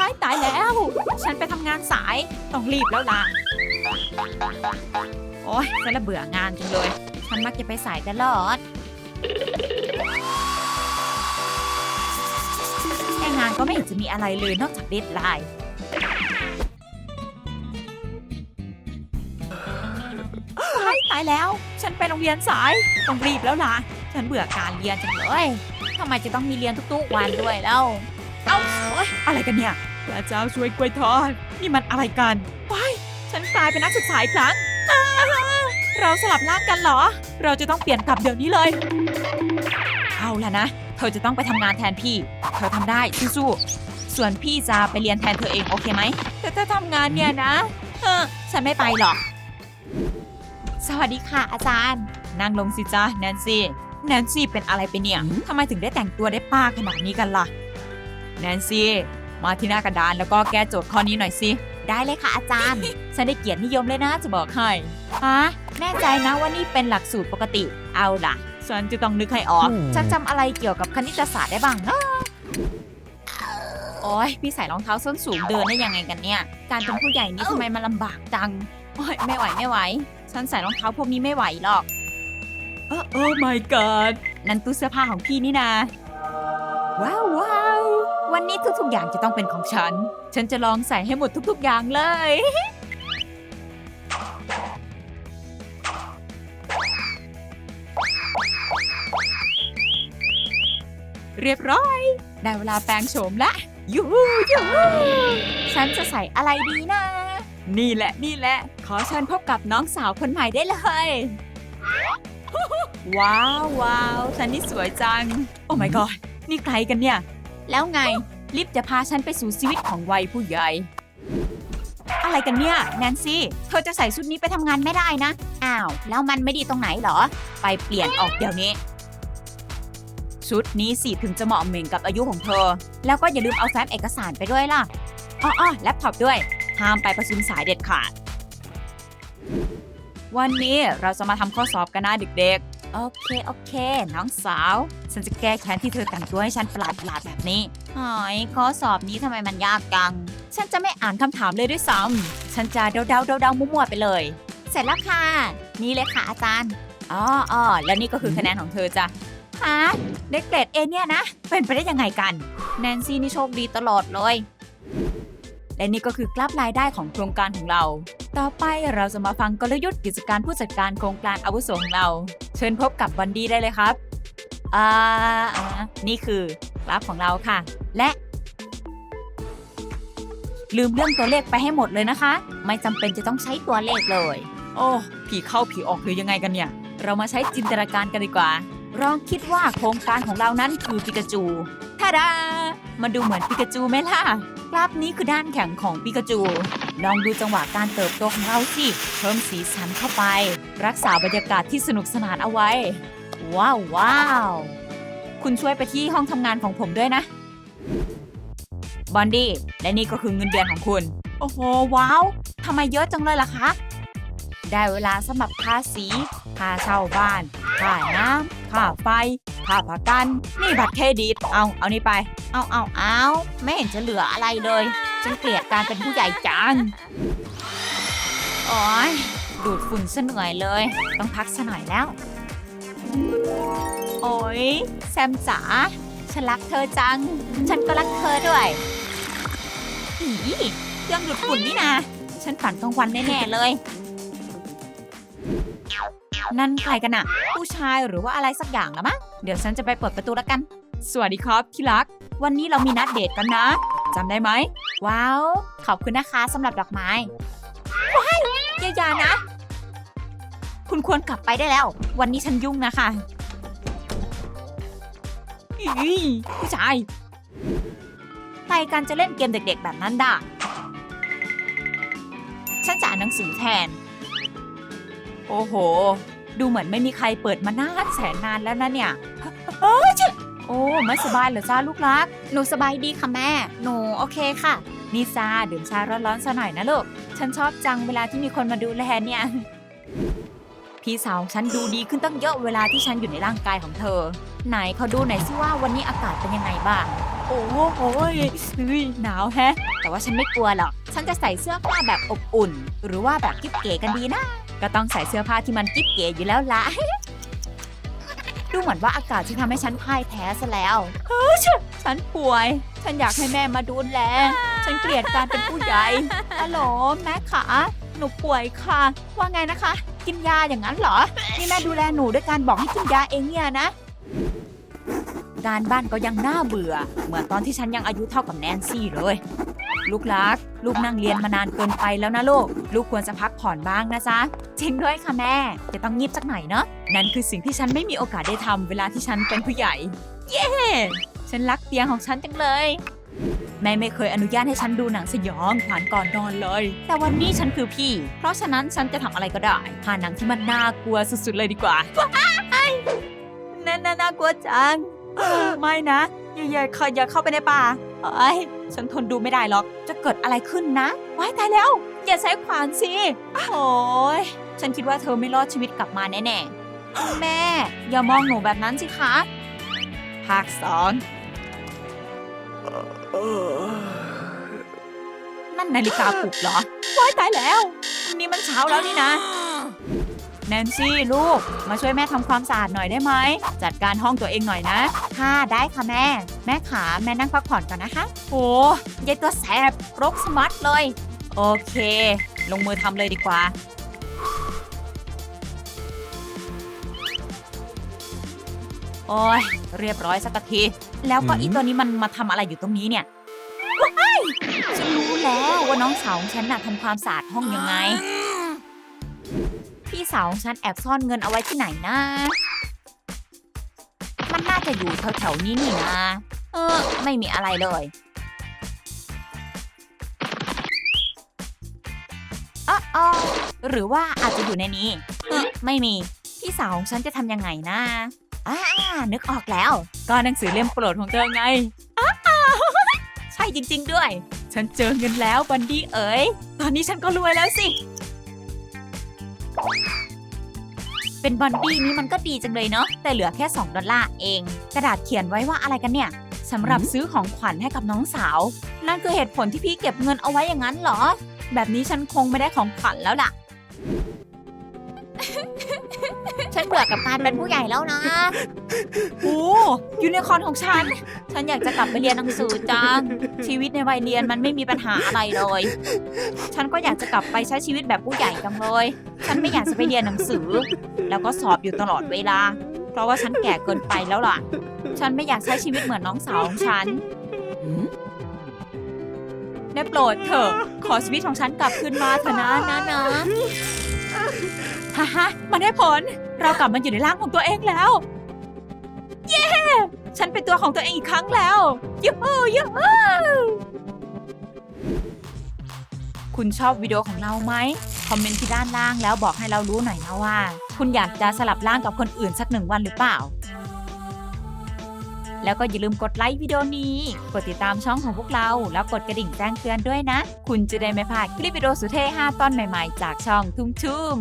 ว้ายตายแล้ว ฉันไปทำงานสายต้องรีบแล้วล่ะ โอ๊ยฉันละเบื่องานจังเลย ฉันมักจะไปสายตลอดแค่งานก็ไม่เห็นจะมีอะไรเลยนอกจากเดทไลน์ว้ายตายแล้ว ฉันไปโรงเรียนสายต้องรีบแล้วล่ะ ฉันเบื่อการเรียนจังเลยทำไมจะต้องมีเรียนทุกๆวันด้วยแล้วเอ้า อะไรกันเนี่ยพระเจ้าช่วยกล้วยทอด นี่มันอะไรกันว้ายฉันกลายเป็นนักศึกษาอีกครั้ง เราสลับร่างกันเหรอ เราจะต้องเปลี่ยนกลับเดี๋ยวนี้เลย เอาล่ะนะ เธอจะต้องไปทำงานแทนพี่ เธอทำได้สู้ๆส่วนพี่จะไปเรียนแทนเธอเองโอเคไหมแต่ถ้าทำงานเนี่ยนะเออฉันไม่ไปหรอก สวัสดีค่ะอาจารย์ นั่งลงสิจ้าแนนซี่ แนนซี่เป็นอะไรไปเนี่ยทำไมถึงได้แต่งตัวได้ป้าขนาดนี้กันล่ะ แนนซี่ มาที่หน้ากระดานแล้วก็แก้โจทย์ข้อนี้หน่อยสิ ได้เลยค่ะอาจารย์ ฉันได้เกียรตินิยมเลยนะจะบอกให้ฮะแน่ใจนะว่านี่เป็นหลักสูตรปกติ เอาล่ะ ฉันจะต้องนึกให้ออกอืมฉันจำอะไรเกี่ยวกับคณิตศาสตร์ได้บ้างนะโอ้ยพี่ใส่รองเท้าส้นสูงเดินได้ยังไงกันเนี่ย การเป็นผู้ใหญ่นี่ทำไมมันลำบากจัง โอ้ยไม่ไหวไม่ไหว ฉันใส่รองเท้าพวกนี้ไม่ไหวหรอกโอ้โอ้ my god นั่นตู้เสื้อผ้าของพี่นี่นาว้าวว้า วันนี้ทุกๆอย่างจะต้องเป็นของฉัน ฉันจะลองใส่ให้หมดทุกๆอย่างเลย เรียบร้อย ได้เวลาแปลงโฉมละยูยูฉันจะใส่อะไรดีนะ นี่แหละนี่แหละ ขอเชิญพบกับน้องสาวคนใหม่ได้เลย ว้าวว้าวฉันนี่สวยจัง โอ้ my god นี่ใครกันเนี่ย แล้วไง ลิฟจะพาฉันไปสู่ชีวิตของวัยผู้ใหญ่ อะไรกันเนี่ย แนนซี่ เธอจะใส่ชุดนี้ไปทำงานไม่ได้นะ อ้าว แล้วมันไม่ดีตรงไหนเหรอ ไปเปลี่ยนออกเดี๋ยวนี้ ชุดนี้สิถึงจะเหมาะเหม่งกับอายุของเธอ แล้วก็อย่าลืมเอาแฟ้มเอกสารไปด้วยล่ะอ้อๆแล็ปท็อปด้วย ห้ามไปประชุมสายเด็ดขาด วันนี้เราจะมาทำข้อสอบกันนะเด็กๆ โอเค โอเค น้องสาว ฉันจะแก้แค้นที่เธอแต่งตัวให้ฉันประหลาดหลาดๆแบบนี้หอยข้อสอบนี้ทำไมมันยากจัง ฉันจะไม่อ่านคำถามเลยด้วยซ้ำฉันจะเดาเดาเดาเดาๆมั่วๆไปเลย เสร็จแล้วค่ะ นี่เลยค่ะอาจารย์อ๋ออ๋อแล้วนี่ก็คือคะแนนของเธอจ้ะฮะได้เกรดเอเนี่ยนะ เป็นไปได้ยังไงกัน แนนซี่นี่โชคดีตลอดเลย และนี่ก็คือกลับรายได้ของโครงการของเรา ต่อไปเราจะมาฟังกลยุทธ์กิจการผู้จัดการโครงการอาวุโสของเรา เชิญพบกับวันดีได้เลยครับอ่าอ่านี่คือกราฟของเราค่ะ และ ลืมเรื่องตัวเลขไปให้หมดเลยนะคะ ไม่จำเป็นจะต้องใช้ตัวเลขเลย โอ้ผีเข้าผีออกหรือยังไงกันเนี่ย เรามาใช้จินตนาการกันดีกว่าลองคิดว่าโครงการของเรานั้นคือปิกาจู ท่าดามาดูเหมือนปิกาจูไหมล่ะ กราฟนี้คือด้านแข็งของปิกาจู ลองดูจังหวะการเติบโตของเราสิ เพิ่มสีสันเข้าไป รักษาบรรยากาศที่สนุกสนานเอาไว้ ว้าวว้าวคุณช่วยไปที่ห้องทำงานของผมด้วยนะ บอนดี้ และนี่ก็คือเงินเดือนของคุณ โอ้โห ว้าวทำไมเยอะจังเลยล่ะคะ ได้เวลาสมัครภาษีค่าเช่าบ้าน ค่าน้ำค่าไฟ ค่าประกัน นี่บัตรเครดิต เอาเอานี่ไป เอาเอาเอาไม่เห็นจะเหลืออะไรเลย ฉันเกลียดการเป็นผู้ใหญ่จังโอ้ยดูดฝุ่นซะเหนื่อยเลย ต้องพักซะหน่อยแล้ว โอ้ยแซมจ๋า ฉันรักเธอจัง ฉันก็รักเธอด้วยอีเครื่องดูดฝุ่นนี่นะ ฉันฝันกลางวันแน่ๆเลย นั่นใครกันอะผู้ชายหรือว่าอะไรสักอย่างละมั้ง เดี๋ยวฉันจะไปเปิดประตูแล้วกัน สวัสดีครับที่รัก วันนี้เรามีนัดเดทกันนะจำได้ไหม ว้าว ขอบคุณนะคะสำหรับดอกไม้ว้ายอย่าอย่านะ คุณควรกลับไปได้แล้ว วันนี้ฉันยุ่งนะคะอีผู้ชายใครกันจะเล่นเกมเด็กๆแบบนั้นด่ะฉันจะอ่านหนังสือแทน โอ้โห ดูเหมือนไม่มีใครเปิดมานานแสนนานแล้วนะเนี่ย เอ้ยเจ๊โอ้ไม่สบายเหรอจ้าลูกรัก หนูสบายดีค่ะแม่ หนูโอเคค่ะ นี่ซาดื่มชาร้อนๆซะหน่อยนะลูก ฉันชอบจังเวลาที่มีคนมาดูแลเนี่ย พี่สาวของฉันดูดีขึ้นตั้งเยอะเวลาที่ฉันอยู่ในร่างกายของเธอ ไหนเขาดูหน่อยสิว่าวันนี้อากาศเป็นยังไงบ้าง โอ้โหเฮ้ยหนาวแฮะ แต่ว่าฉันไม่กลัวหรอก ฉันจะใส่เสื้อผ้าแบบอบอุ่น หรือว่าแบบกิ๊บเก๋กันดีนะ ก็ต้องใส่เสื้อผ้าที่มันกิ๊บเก๋อยู่แล้วละ ดูเหมือนว่าอากาศจะทำให้ฉันพ่ายแพ้ซะแล้วเฮ้ยฉันฉันป่วย ฉันอยากให้แม่มาดูแล ฉันเกลียดการเป็นผู้ใหญ่ฮัลโหลแม่ขาหนูป่วยค่ะ ว่าไงนะคะ กินยาอย่างนั้นเหรอ นี่แม่ดูแลหนูด้วยการบอกให้กินยาเองเนี่ยนะ การบ้านก็ยังน่าเบื่อ เหมือนตอนที่ฉันยังอายุเท่ากับแนนซี่เลย ลูกรัก ลูกนั่งเรียนมานานเกินไปแล้วนะลูก ลูกควรจะพักผ่อนบ้างนะจ๊ะ จริงด้วยค่ะแม่ จะต้องงีบสักหน่อยเนาะ นั่นคือสิ่งที่ฉันไม่มีโอกาสได้ทำเวลาที่ฉันเป็นผู้ใหญ่ เย้ ฉันรักเตียงของฉันจังเลย แม่ไม่เคยอนุญาตให้ฉันดูหนังสยองผ่านก่อนนอนเลย แต่วันนี้ฉันคือพี่ เพราะฉะนั้นฉันจะทำอะไรก็ได้ผ่านหนังที่มันน่ากลัวสุดๆเลยดีกว่าว้นั่นน่ากลัวจัง ไม่นะอย่าอย่าเข้าอย่าเข้าไปในป่า เอ้ยฉันทนดูไม่ได้หรอก จะเกิดอะไรขึ้นนะ ว้ายตายแล้ว อย่าใช้ขวานสิ โอ้ยฉันคิดว่าเธอไม่รอดชีวิตกลับมาแน่ๆ แม่ อย่ามองหนูแบบนั้นสิคะ ภาคสองนั่นนาฬิกาปลุกเหรอ ว้ายตายแล้วนี่มันเช้าแล้วนี่นะ แนนซี่ลูก มาช่วยแม่ทำความสะอาดหน่อยได้ไหม จัดการห้องตัวเองหน่อยนะ ค่ะได้ค่ะแม่ แม่ขาแม่นั่งพักผ่อนก่อนนะคะ โอ้ยายตัวแสบรกสมัดเลย โอเค ลงมือทำเลยดีกว่าโอ้ยเรียบร้อยสักที แล้วก็อืมอีตัวนี้มันมาทำอะไรอยู่ตรงนี้เนี่ยว้ายฉันรู้แล้วว่าน้องสาวของฉันน่ะทำความสะอาดห้องยังไง พี่สาวของฉันแอบซ่อนเงินเอาไว้ที่ไหนนะ มันน่าจะอยู่แถวๆนี้นี่นะ เออ ไม่มีอะไรเลยอ๋อออหรือว่าอาจจะอยู่ในนี้ เออ ไม่มี พี่สาวของฉันจะทำยังไงนะอ่านึกออกแล้ว ก็หนังสือเล่มโปรดของเธอไงอ้าวใช่จริง ๆ ด้วย ฉันเจอเงินแล้วบันดี้เอ๋ย ตอนนี้ฉันก็รวยแล้วสิ เป็นบอนดี้นี้มันก็ดีจังเลยเนาะแต่เหลือแค่ 2 ดอลลาร์เอง กระดาษเขียนไว้ว่าอะไรกันเนี่ยสำหรับซื้อของขวัญให้กับน้องสาว นั่นคือเหตุผลที่พี่เก็บเงินเอาไว้อย่างนั้นเหรอ แบบนี้ฉันคงไม่ได้ของขวัญแล้วล่ะ ฉันเบื่อกับการเป็นผู้ใหญ่แล้วนะ โอ้ยูนิคอร์นของฉัน ฉันอยากจะกลับไปเรียนหนังสือจัง ชีวิตในวัยเรียนมันไม่มีปัญหาอะไรเลย ฉันก็อยากจะกลับไปใช้ชีวิตแบบผู้ใหญ่จังเลย ฉันไม่อยากจะไปเรียนหนังสือ แล้วก็สอบอยู่ตลอดเวลา เพราะว่าฉันแก่เกินไปแล้วล่ะ ฉันไม่อยากใช้ชีวิตเหมือนน้องสาวของฉันได้โปรดเถอะ ขอชีวิตของฉันกลับคืนมาเถอะนะนะนะ ฮ่าฮ่ามันได้ผล เรากลับมาอยู่ในร่างของตัวเองแล้ว เย้ ฉันเป็นตัวของตัวเองอีกครั้งแล้วยูฮูยูฮูคุณชอบวิดีโอของเราไหม คอมเมนต์ที่ด้านล่างแล้วบอกให้เรารู้หน่อยนะว่า คุณอยากจะสลับร่างกับคนอื่นสักหนึ่งวันหรือเปล่า แล้วก็อย่าลืมกดไลค์วิดีโอนี้ กดติดตามช่องของพวกเรา แล้วกดกระดิ่งแจ้งเตือนด้วยนะ คุณจะได้ไม่พลาดคลิปวิดีโอสุดเท่5ตอนใหม่ๆ จากช่องทุ่มชุ่ม